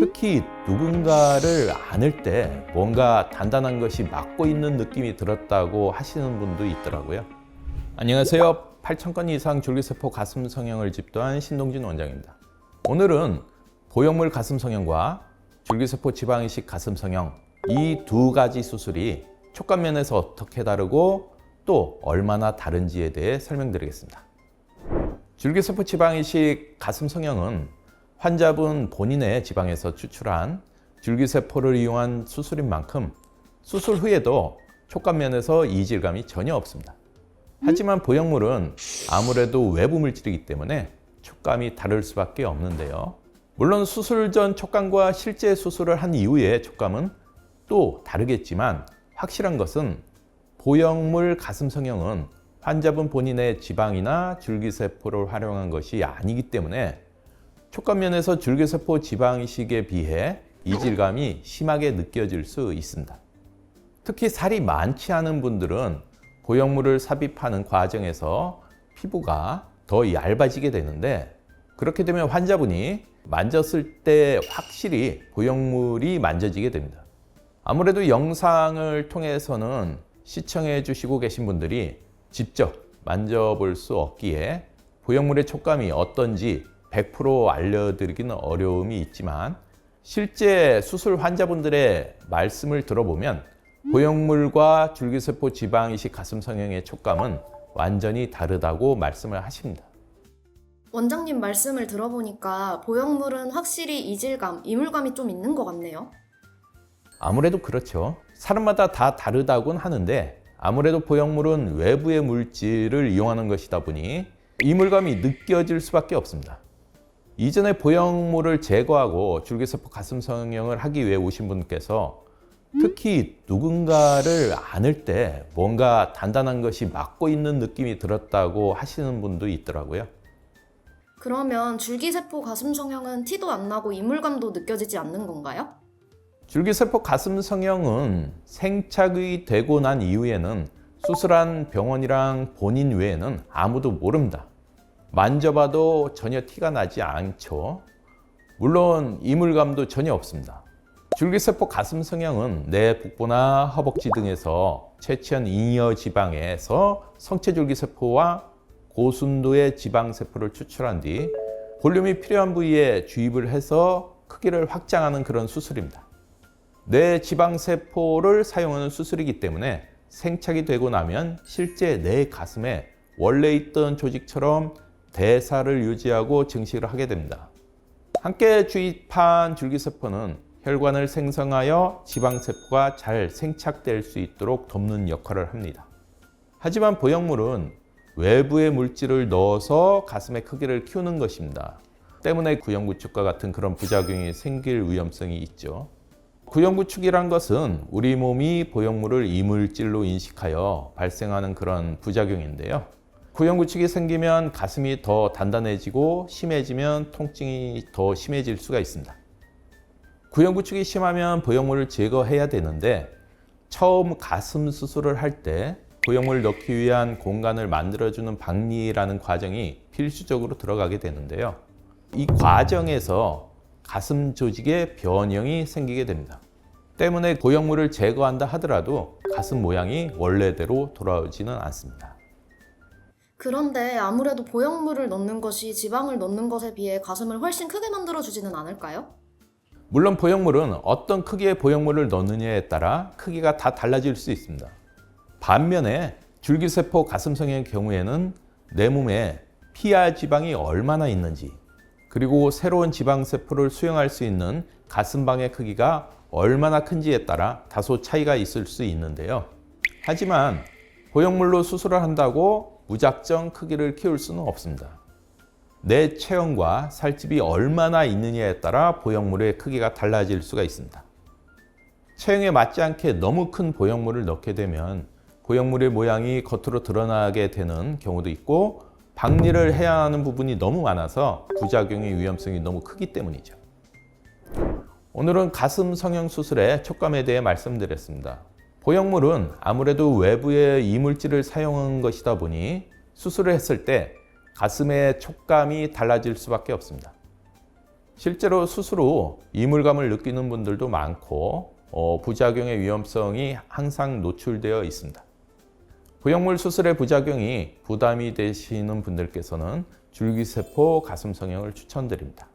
특히 누군가를 안을 때 뭔가 단단한 것이 막고 있는 느낌이 들었다고 하시는 분도 있더라고요. 안녕하세요. 8,000건 이상 줄기세포 가슴 성형을 집도한 신동진 원장입니다. 오늘은 보형물 가슴 성형과 줄기세포 지방이식 가슴 성형 이 두 가지 수술이 촉감면에서 어떻게 다르고 또 얼마나 다른지에 대해 설명드리겠습니다. 줄기세포 지방이식 가슴 성형은 환자분 본인의 지방에서 추출한 줄기세포를 이용한 수술인 만큼 수술 후에도 촉감 면에서 이질감이 전혀 없습니다. 하지만 보형물은 아무래도 외부 물질이기 때문에 촉감이 다를 수밖에 없는데요. 물론 수술 전 촉감과 실제 수술을 한 이후의 촉감은 또 다르겠지만 확실한 것은 보형물 가슴 성형은 환자분 본인의 지방이나 줄기세포를 활용한 것이 아니기 때문에 촉감면에서 줄기세포 지방 이식에 비해 이질감이 심하게 느껴질 수 있습니다. 특히 살이 많지 않은 분들은 보형물을 삽입하는 과정에서 피부가 더 얇아지게 되는데 그렇게 되면 환자분이 만졌을 때 확실히 보형물이 만져지게 됩니다. 아무래도 영상을 통해서는 시청해 주시고 계신 분들이 직접 만져볼 수 없기에 보형물의 촉감이 어떤지 100% 알려드리기는 어려움이 있지만 실제 수술 환자분들의 말씀을 들어보면 보형물과 줄기세포 지방이식 가슴 성형의 촉감은 완전히 다르다고 말씀을 하십니다. 원장님 말씀을 들어보니까 보형물은 확실히 이질감, 이물감이 좀 있는 것 같네요. 아무래도 그렇죠. 사람마다 다 다르다곤 하는데 아무래도 보형물은 외부의 물질을 이용하는 것이다 보니 이물감이 느껴질 수밖에 없습니다. 이전에 보형물을 제거하고 줄기세포 가슴 성형을 하기 위해 오신 분께서 특히 누군가를 안을 때 뭔가 단단한 것이 막고 있는 느낌이 들었다고 하시는 분도 있더라고요. 그러면 줄기세포 가슴 성형은 티도 안 나고 이물감도 느껴지지 않는 건가요? 줄기세포 가슴 성형은 생착이 되고 난 이후에는 수술한 병원이랑 본인 외에는 아무도 모릅니다. 만져봐도 전혀 티가 나지 않죠. 물론 이물감도 전혀 없습니다. 줄기세포 가슴 성형은 내 복부나 허벅지 등에서 채취한 잉여 지방에서 성체 줄기세포와 고순도의 지방세포를 추출한 뒤 볼륨이 필요한 부위에 주입을 해서 크기를 확장하는 그런 수술입니다. 뇌 지방세포를 사용하는 수술이기 때문에 생착이 되고 나면 실제 내 가슴에 원래 있던 조직처럼 대사를 유지하고 증식을 하게 됩니다. 함께 주입한 줄기세포는 혈관을 생성하여 지방세포가 잘 생착될 수 있도록 돕는 역할을 합니다. 하지만 보형물은 외부의 물질을 넣어서 가슴의 크기를 키우는 것입니다. 때문에 구형구축과 같은 그런 부작용이 생길 위험성이 있죠. 구형구축이란 것은 우리 몸이 보형물을 이물질로 인식하여 발생하는 그런 부작용인데요. 구형구축이 생기면 가슴이 더 단단해지고 심해지면 통증이 더 심해질 수가 있습니다. 구형구축이 심하면 보형물을 제거해야 되는데 처음 가슴 수술을 할 때 보형물을 넣기 위한 공간을 만들어주는 박리라는 과정이 필수적으로 들어가게 되는데요. 이 과정에서 가슴 조직에 변형이 생기게 됩니다. 때문에 보형물을 제거한다 하더라도 가슴 모양이 원래대로 돌아오지는 않습니다. 그런데 아무래도 보형물을 넣는 것이 지방을 넣는 것에 비해 가슴을 훨씬 크게 만들어주지는 않을까요? 물론 보형물은 어떤 크기의 보형물을 넣느냐에 따라 크기가 다 달라질 수 있습니다. 반면에 줄기세포 가슴성의 경우에는 내 몸에 피하 지방이 얼마나 있는지 그리고 새로운 지방세포를 수용할 수 있는 가슴방의 크기가 얼마나 큰지에 따라 다소 차이가 있을 수 있는데요. 하지만 보형물로 수술을 한다고 무작정 크기를 키울 수는 없습니다. 내 체형과 살집이 얼마나 있느냐에 따라 보형물의 크기가 달라질 수가 있습니다. 체형에 맞지 않게 너무 큰 보형물을 넣게 되면 보형물의 모양이 겉으로 드러나게 되는 경우도 있고 박리를 해야 하는 부분이 너무 많아서 부작용의 위험성이 너무 크기 때문이죠. 오늘은 가슴 성형 수술의 촉감에 대해 말씀드렸습니다. 보형물은 아무래도 외부의 이물질을 사용한 것이다 보니 수술을 했을 때 가슴의 촉감이 달라질 수밖에 없습니다. 실제로 수술 후 이물감을 느끼는 분들도 많고 어, 부작용의 위험성이 항상 노출되어 있습니다. 부영물 수술의 부작용이 부담이 되시는 분들께서는 줄기세포 가슴 성형을 추천드립니다.